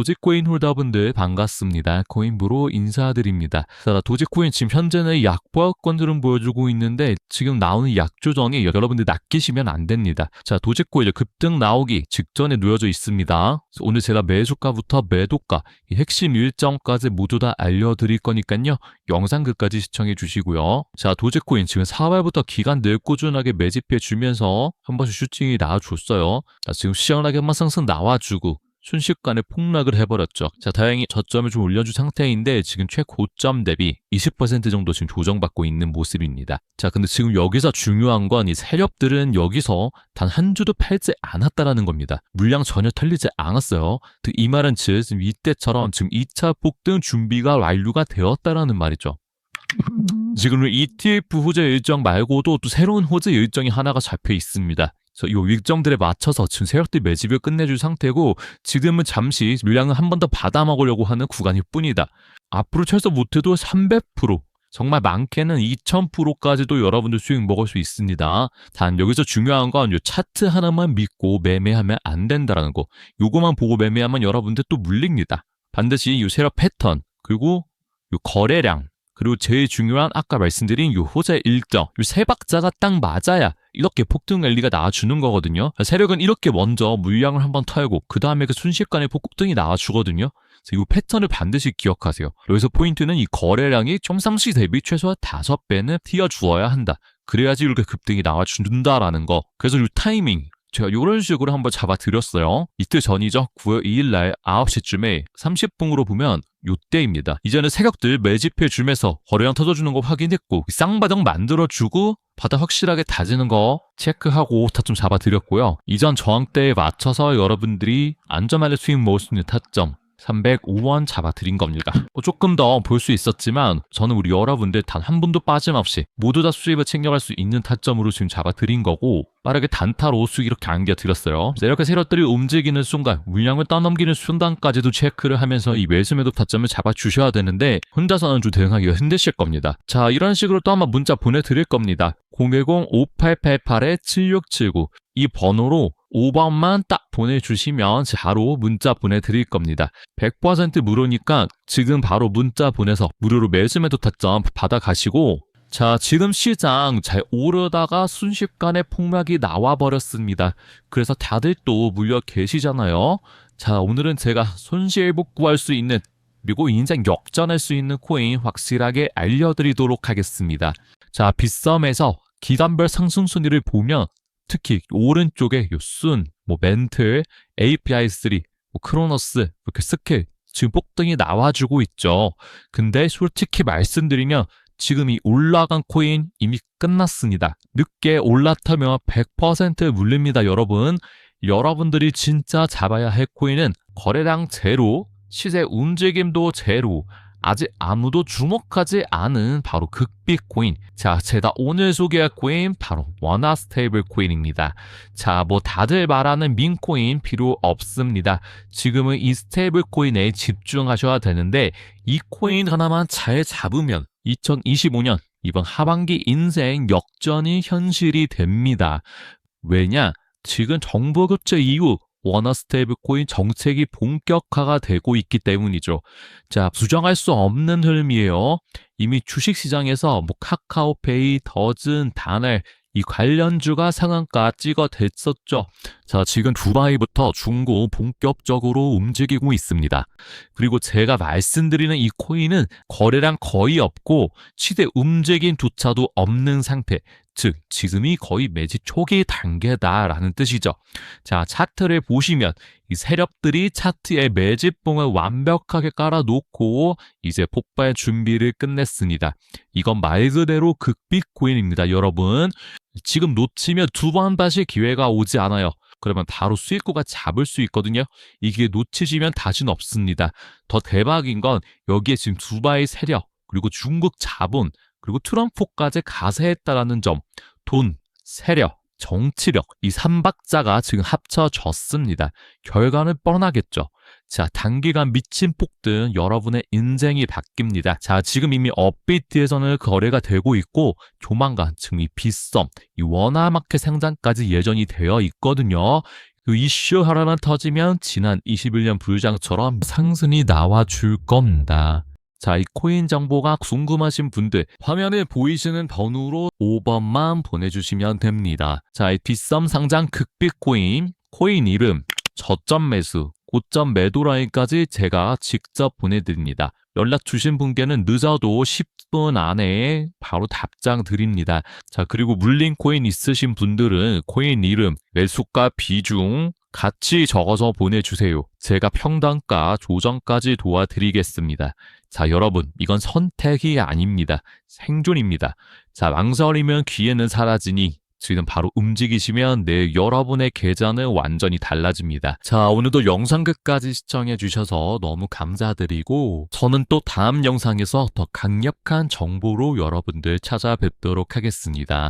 도지코인 홀더분들 반갑습니다. 코인부로 인사드립니다. 자, 도지코인 지금 현재는 약보합권들은 보여주고 있는데 지금 나오는 약조정이 여러분들 낚이시면 안 됩니다. 자, 도지코인 급등 나오기 직전에 놓여져 있습니다. 오늘 제가 매수가부터 매도가, 이 핵심 일정까지 모두 다 알려드릴 거니까요. 영상 끝까지 시청해 주시고요. 자, 도지코인 지금 4월부터 기간 늘 꾸준하게 매집해 주면서 한 번씩 슈팅이 나와줬어요. 자, 지금 시원하게 한번 상승 나와주고 순식간에 폭락을 해버렸죠. 자, 다행히 저점을 좀 올려준 상태인데 지금 최고점 대비 20% 정도 지금 조정받고 있는 모습입니다. 자, 근데 지금 여기서 중요한 건 이 세력들은 여기서 단 한 주도 팔지 않았다라는 겁니다. 물량 전혀 털리지 않았어요. 그이 말은 즉 지금 이때처럼 지금 2차 폭등 준비가 완료가 되었다라는 말이죠. 지금 ETF 호재 일정 말고도 또 새로운 호재 일정이 하나가 잡혀 있습니다. 이 일정들에 맞춰서 지금 세력들 매집을 끝내줄 상태고 지금은 잠시 물량을 한 번 더 받아 먹으려고 하는 구간일 뿐이다. 앞으로 최소 못해도 300% 정말 많게는 2000%까지도 여러분들 수익 먹을 수 있습니다. 단 여기서 중요한 건 이 차트 하나만 믿고 매매하면 안 된다라는 거. 요거만 보고 매매하면 여러분들 또 물립니다. 반드시 이 세력 패턴 그리고 요 거래량 그리고 제일 중요한 아까 말씀드린 요 호재 일정 요세 박자가 딱 맞아야 이렇게 폭등 랠리가 나와주는 거거든요. 세력은 이렇게 먼저 물량을 한번 털고 그 다음에 그 순식간에 폭등이 나와주거든요. 이 패턴을 반드시 기억하세요. 여기서 포인트는 이 거래량이 평상시 대비 최소한 5배는 튀어주어야 한다. 그래야지 이렇게 급등이 나와준다라는 거. 그래서 이 타이밍 제가 이런 식으로 한번 잡아드렸어요. 이틀 전이죠. 9월 2일 날 9시쯤에 30분으로 보면 요때입니다. 이제는 세력들 매집해 주면서 거래량 터져주는 거 확인했고 쌍바닥 만들어주고 바닥 확실하게 다지는 거 체크하고 타점 잡아드렸고요. 이전 저항대에 맞춰서 여러분들이 안전하게 수익 먹을 수 있는 타점 305원 잡아드린 겁니다. 뭐 조금 더 볼 수 있었지만 저는 우리 여러분들 단 한 분도 빠짐없이 모두 다 수입을 챙겨갈 수 있는 타점으로 지금 잡아드린 거고 빠르게 단타로 수익 이렇게 안겨드렸어요. 이렇게 세력들이 움직이는 순간 물량을 떠넘기는 순간까지도 체크를 하면서 이 매수 매도 타점을 잡아주셔야 되는데 혼자서는 좀 대응하기가 힘드실 겁니다. 자 이런 식으로 또 한번 문자 보내드릴 겁니다. 010-5888-7679 이 번호로 5번만 딱 보내주시면 바로 문자 보내드릴 겁니다. 100% 무료니까 지금 바로 문자 보내서 무료로 매수 매도 타점 받아가시고 자, 지금 시장 잘 오르다가 순식간에 폭락이 나와버렸습니다. 그래서 다들 또 물려 계시잖아요. 자, 오늘은 제가 손실 복구할 수 있는 그리고 인생 역전할 수 있는 코인 확실하게 알려드리도록 하겠습니다. 자, 빗썸에서 기간별 상승 순위를 보면 특히 오른쪽에 요 순, 뭐 멘틀, API3, 뭐 크로노스, 이렇게 스킬 지금 폭등이 나와주고 있죠. 근데 솔직히 말씀드리면 지금 이 올라간 코인 이미 끝났습니다. 늦게 올라타면 100% 물립니다, 여러분. 여러분들이 진짜 잡아야 할 코인은 거래량 제로, 시세 움직임도 제로, 아직 아무도 주목하지 않은 바로 극빛 코인. 자, 제가 오늘 소개할 코인 바로 원화 스테이블 코인입니다. 자, 뭐 다들 말하는 민 코인 필요 없습니다. 지금은 이 스테이블 코인에 집중하셔야 되는데 이 코인 하나만 잘 잡으면 2025년 이번 하반기 인생 역전이 현실이 됩니다. 왜냐? 지금 정부 급제 이후 원화 스테이블 코인 정책이 본격화가 되고 있기 때문이죠. 자, 부정할 수 없는 흐름이에요. 이미 주식 시장에서 뭐 카카오페이, 더즌, 다날 이 관련주가 상한가 찍어댔었죠. 자, 지금 두바이부터 중고 본격적으로 움직이고 있습니다. 그리고 제가 말씀드리는 이 코인은 거래량 거의 없고 시대 움직임조차도 없는 상태. 즉, 지금이 거의 매집 초기 단계다라는 뜻이죠. 자, 차트를 보시면 이 세력들이 차트에 매집봉을 완벽하게 깔아놓고 이제 폭발 준비를 끝냈습니다. 이건 말 그대로 극빛 코인입니다, 여러분. 지금 놓치면 두 번 다시 기회가 오지 않아요. 그러면 바로 수익구가 잡을 수 있거든요. 이게 놓치시면 다시는 없습니다. 더 대박인 건 여기에 지금 두바이 세력, 그리고 중국 자본, 그리고 트럼프까지 가세했다라는 점. 돈, 세력, 정치력, 이 삼박자가 지금 합쳐졌습니다. 결과는 뻔하겠죠. 자, 단기간 미친 폭등 여러분의 인생이 바뀝니다. 자, 지금 이미 업비트에서는 거래가 되고 있고 조만간 지금 이 비썸, 이 원화마켓 생산까지 예정이 되어 있거든요. 그 이슈 하나만 터지면 지난 21년 불장처럼 상승이 나와줄 겁니다. 자, 이 코인 정보가 궁금하신 분들 화면에 보이시는 번호로 5번만 보내주시면 됩니다. 자, 이 뒷섬 상장 극비코인 코인 이름, 저점 매수, 고점 매도 라인까지 제가 직접 보내드립니다. 연락 주신 분께는 늦어도 10분 안에 바로 답장 드립니다. 자, 그리고 물린 코인 있으신 분들은 코인 이름, 매수가 비중 같이 적어서 보내주세요. 제가 평단가 조정까지 도와드리겠습니다. 자, 여러분, 이건 선택이 아닙니다. 생존입니다. 자, 망설이면 기회는 사라지니 지금 바로 움직이시면 내 여러분의 계좌는 완전히 달라집니다. 자, 오늘도 영상 끝까지 시청해 주셔서 너무 감사드리고 저는 또 다음 영상에서 더 강력한 정보로 여러분들 찾아뵙도록 하겠습니다.